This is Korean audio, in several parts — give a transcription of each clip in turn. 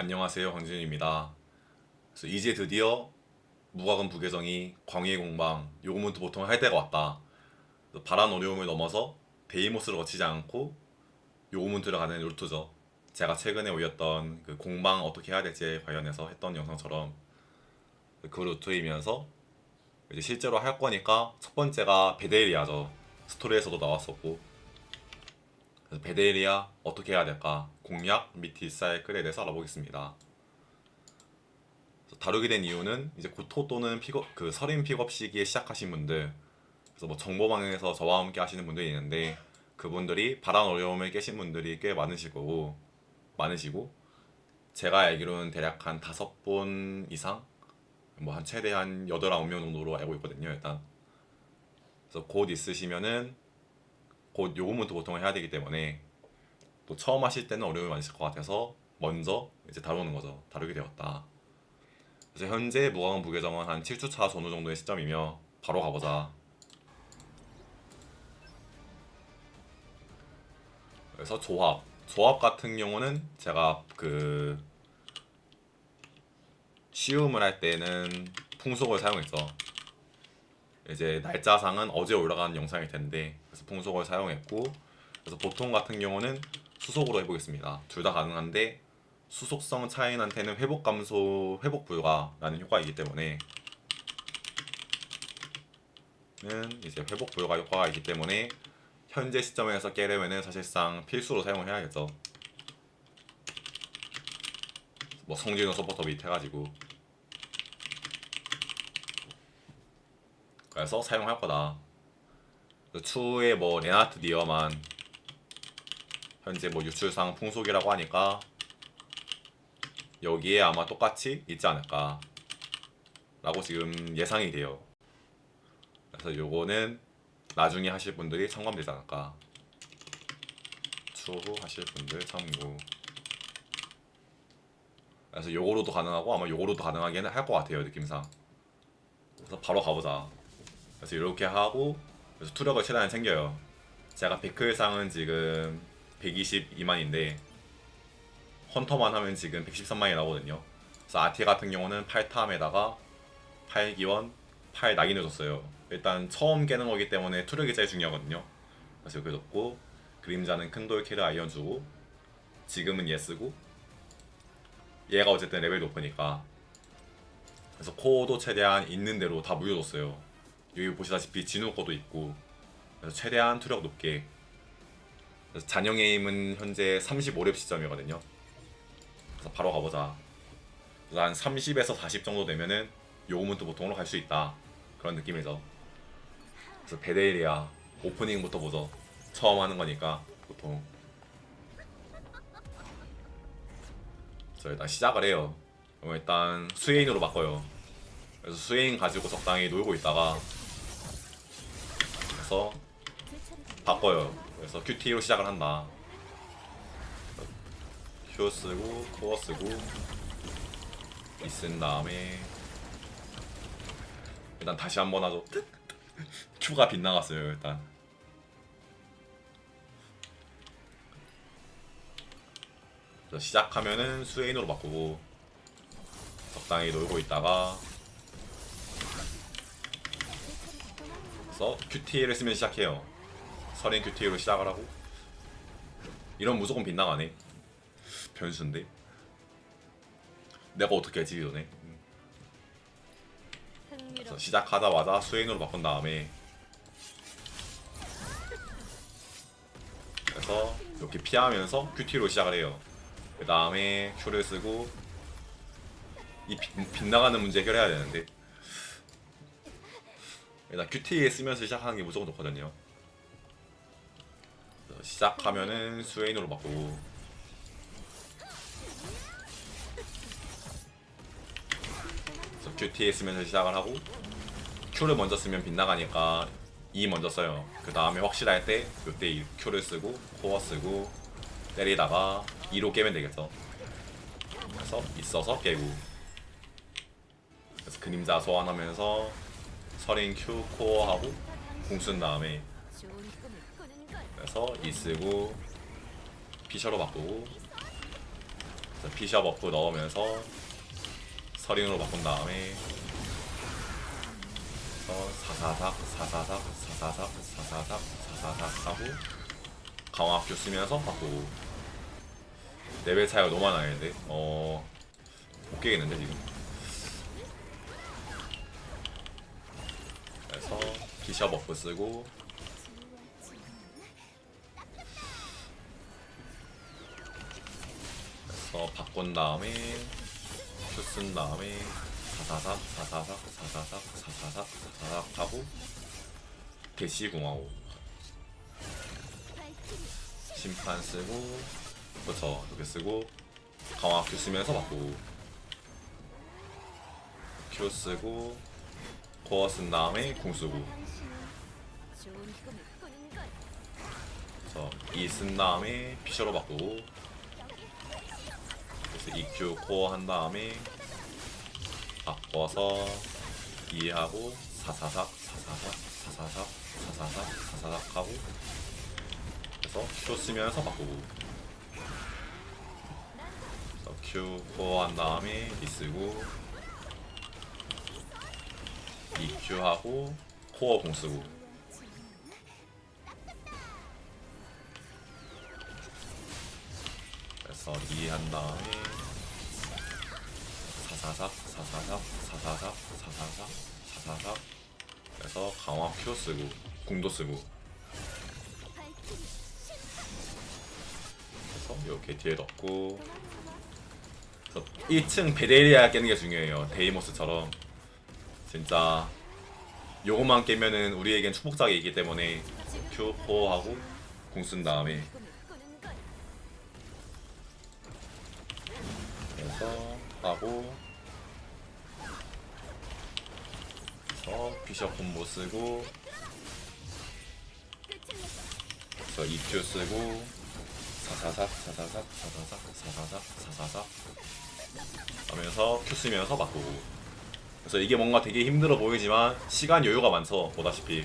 안녕하세요 황진입니다. 그래서 이제 드디어 무과금 부계정이 광해의 공방 요구문트 보통 할 때가 왔다. 바란 어려움을 넘어서 데이모스를 거치지 않고 요구문트를 가는 루트죠. 제가 최근에 올렸던 그 공방 어떻게 해야 될지에 관련해서 했던 영상처럼 그 루트이면서 이제 실제로 할 거니까 첫 번째가 베데리아죠. 스토리에서도 나왔었고 베데리아 어떻게 해야 될까 공략 및 딜사이클에 대해서 알아보겠습니다. 다루게 된 이유는 이제 고토 또는 픽업 그 서린 픽업 시기에 시작하신 분들 그래서 뭐 정보방에서 저와 함께 하시는 분들이 있는데 그분들이 바람 어려움을 깨신 분들이 꽤 많으실 거고 많으시고 제가 알기로는 대략 한 다섯 분 이상 뭐 한 최대 한 여덟 아홉 명 정도로 알고 있거든요 일단 그래서 곧 있으시면은 곧 요금부터 보통을 해야 되기 때문에 또 처음 하실 때는 어려움이 많으실 것 같아서 먼저 이제 다루는 거죠. 다루게 되었다. 그래서 현재 무광 부계정은 한 7주차 전후 정도의 시점이며 바로 가보자. 그래서 조합. 조합 같은 경우는 제가 그 시음을 할 때는 풍속을 사용했죠. 이제 날짜상은 어제 올라간 영상일 텐데 그래서 풍속을 사용했고 그래서 보통 같은 경우는 수속으로 해보겠습니다. 둘 다 가능한데 수속성 차인한테는 회복 감소, 회복 불가라는 효과가 있기 때문에 는 이제 회복 불가 효과가 있기 때문에 현재 시점에서 깨려면은 사실상 필수로 사용을 해야겠죠. 뭐 성진호 서포터 밑 해가지고 그래서 사용할 거다. 그 추후에 뭐 레나트 디어만 현재 뭐 유출상 풍속이라고 하니까 여기에 아마 똑같이 있지 않을까 라고 지금 예상이 돼요. 그래서 요거는 나중에 하실 분들이 참고하면 되지 않을까. 추후 하실 분들 참고. 그래서 요거로도 가능하고 아마 요거로도 가능하긴 할것 같아요 느낌상. 그래서 바로 가보자. 그래서 이렇게 하고 그래서 투력을 최대한 챙겨요. 제가 베클상은 지금 122만인데 헌터만 하면 지금 113만이 나오거든요. 그래서 아티 같은 경우는 8탐에다가 8기원, 8 낙인을 줬어요. 일단 처음 깨는 거기 때문에 투력이 제일 중요하거든요. 그래서 이렇게 줬고 그림자는 큰 돌키를 아이언 주고 지금은 얘 쓰고 얘가 어쨌든 레벨 높으니까 그래서 코어도 최대한 있는 대로 다 물려줬어요. 여기 보시다시피 진우 거도 있고 그래서 최대한 투력 높게 그래서 잔영 에임은 현재 35렙 시점이거든요. 그래서 바로 가보자. 그래서 한 30에서 40 정도 되면은 요금은 또 보통으로 갈 수 있다. 그런 느낌이죠. 그래서 베데리아 오프닝부터 보죠. 처음 하는 거니까 보통. 그래서 일단 시작을 해요. 그럼 일단 스웨인으로 바꿔요. 그래서 스웨인 가지고 적당히 놀고 있다가 그래서 바꿔요. 그래서 QT로 시작을 한다. 큐 쓰고 코어 쓰고 이쓴 다음에 일단 다시 한번 하죠. 큐가 빗나갔어요 일단. 시작하면은 스웨인으로 바꾸고 적당히 놀고 있다가 그래서 QT를 쓰면 시작해요. 서린 QT로 시작을 하고 이런 무조건 빗나가네. 변수인데 내가 어떻게 했지 전에 그래서 시작하자마자 스웨인으로 바꾼 다음에 그래서 이렇게 피하면서 QT로 시작을 해요. 그 다음에 Q를 쓰고 이 빗, 빗나가는 문제 해결해야 되는데 일단 QT 쓰면서 시작하는 게 무조건 좋거든요. 시작하면은 스웨인으로 그래서 QT 쓰면서 시작을 하고 Q를 먼저 쓰면 빗나가니까 E 먼저 써요. 그 다음에 확실할 때이 Q를 쓰고 코어 쓰고 때리다가 2로 깨면 되겠어. 그래서 있어서 깨고 그래서 그림자 소환하면서 서린 Q 코어 하고 공 쓴 다음에 그래서 이 쓰고 피셔로 바꾸고 피셔 버프 넣으면서 서린으로 바꾼 다음에 그래서 사사삭 사사삭 사사삭 사사삭 사사삭 하고 강화학교 쓰면서 바꾸고. 레벨 차이가 너무 많이 나는데 어... 못 깨겠는데 지금 그래서 피셔 버프 쓰고. 그래서 바꾼 다음에 큐 쓴 다음에 사사삭 사사삭 사사삭 사사삭 사사삭 하고 대시 궁하고. 심판 쓰고 그렇죠 이렇게 쓰고 강화 큐 쓰면서 바꾸고. 큐 쓰고 코어 쓴 다음에 궁 쓰고. 그래서 E 쓴 다음에 피셔로 바꾸고. 그래서 EQ 코어 한 다음에 바꿔서 이해하고 사사삭 사사삭 사사삭 사사삭 사사삭 하고. 그래서 Q 쓰면서 바꾸고. 그래서 Q 코어 한 다음에 E 쓰고 EQ 하고 코어 공 쓰고. 그래서 이해한 다음에 사사삭 사사삭 사사삭 사사삭 사사삭 그래서 강화 큐 쓰고 궁도 쓰고. 그래서 이렇게 뒤에 넣고. 그래서 1층 베데리아 깨는 게 중요해요. 데이모스처럼 진짜 요것만 깨면은 우리에겐 축복작이기 때문에 큐 코어하고 궁 쓴 다음에. 그래서 하고. 그래서 비숍 콤보 쓰고. 그래서 EQ 쓰고. 사사삭 사사삭 사사삭 사사삭 사사삭 하면서 Q 쓰면서 바꾸고 그래서 이게 뭔가 되게 힘들어 보이지만 시간 여유가 많죠 보다시피.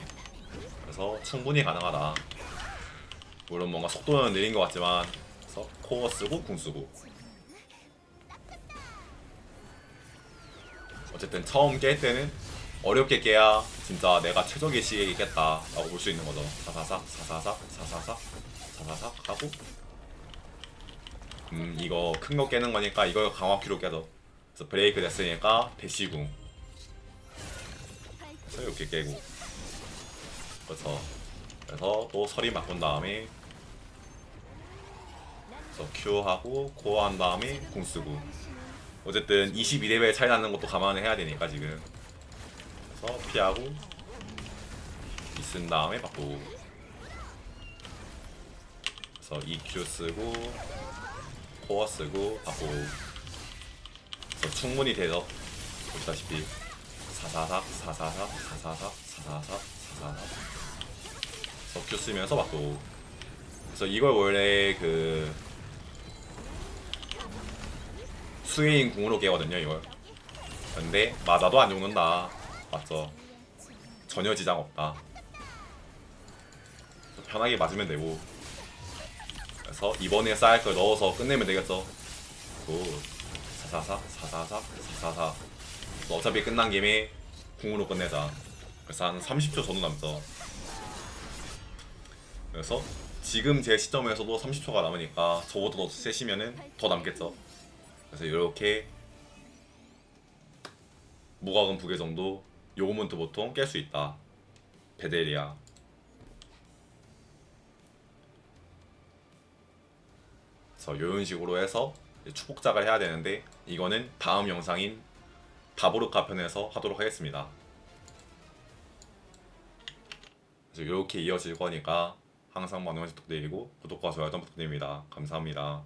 그래서 충분히 가능하다. 물론 뭔가 속도는 느린 것 같지만 그래서 코어 쓰고 궁 쓰고. 어쨌든 처음 깰 때는 어렵게 깨야 진짜 내가 최적의 시기에 있겠다 라고 볼 수 있는 거죠. 사사삭 사사삭 사사삭 사사삭 하고. 음 이거 큰 거 깨는 거니까 이걸 강화키로 깨죠. 그래서 브레이크 됐으니까 대시궁 이렇게 깨고. 그래서 그래서 또 서리 바꾼 다음에 그래서 Q 하고 코어 한 다음에 궁 쓰고. 어쨌든 22레벨 차이 나는 것도 감안해야 되니까 지금. 그래서 피하고 이쓴 다음에 바꾸고. 그래서 EQ 쓰고 코어 쓰고 바꾸고. 그래서 충분히 돼서 보시다시피 사사삭 사사삭 사사삭 사사삭 사사삭. Q 쓰면서 바꾸고. 그래서 이걸 원래 그 스웨인 궁으로 깨거든요 이걸. 근데 맞아도 안 죽는다. 맞죠? 전혀 지장 없다. 편하게 맞으면 되고. 그래서 이번에 쌓일 걸 넣어서 끝내면 되겠죠? 굿 사사삭 사사삭 사사삭 어차피 끝난 김에 궁으로 끝내자 그래서 한 30초 정도 남죠 그래서 지금 제 시점에서도 30초가 남으니까 저보다 더 세시면은 더 남겠죠 그래서 이렇게 무과금 두개 정도 요거먼트 보통 깰 수 있다. 베데리아. 그래서 이런 식으로 해서 축복작을 해야 되는데 이거는 다음 영상인 다보르카 편에서 하도록 하겠습니다. 이렇게 이어질 거니까 항상 많은 관심 부탁드리고 구독과 좋아요 좀 부탁드립니다. 감사합니다.